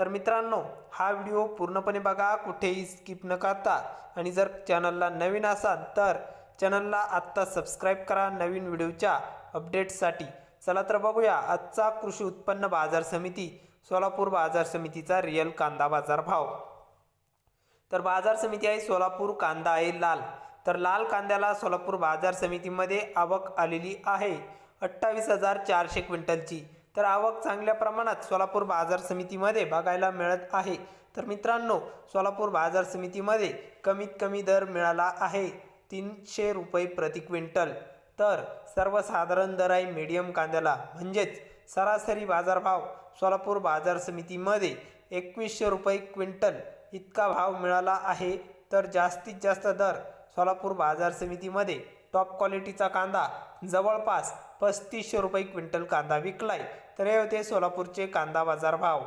तर मित्रांनो हा व्हिडिओ पूर्णपणे बघा कुठेही स्किप न करता. आणि जर चॅनलला नवीन असाल तर चॅनलला आत्ता सबस्क्राईब करा नवीन व्हिडिओच्या अपडेट्ससाठी. चला तर बघूया आजचा कृषी उत्पन्न बाजार समिती सोलापूर बाजार समितीचा रिअल कांदा बाजार भाव. तर बाजार समिती आहे सोलापूर कांदा आहे लाल. तर लाल कांद्याला सोलापूर बाजार समितीमध्ये आवक आलेली आहे. अठ्ठावीस हजार चारशे क्विंटलची. तर आवक चांगल्या प्रमाणात सोलापूर बाजार समितीमध्ये बघायला मिळत आहे. तर मित्रांनो सोलापूर बाजार समितीमध्ये कमीत कमी दर मिळाला आहे. तीनशे रुपये प्रति क्विंटल. तर सर्वसाधारण दर आहे मीडियम कांद्याला म्हणजेच सरासरी बाजारभाव सोलापूर बाजार समितीमध्ये एकवीसशे रुपये क्विंटल इतका भाव मिळाला आहे. तर जास्तीत जास्त दर सोलापूर बाजार समितीमध्ये टॉप क्वालिटीचा कांदा. जवळपास पस्तीसशे रुपये क्विंटल कांदा विकलाय. तर हे होते सोलापूरचे कांदा बाजार भाव.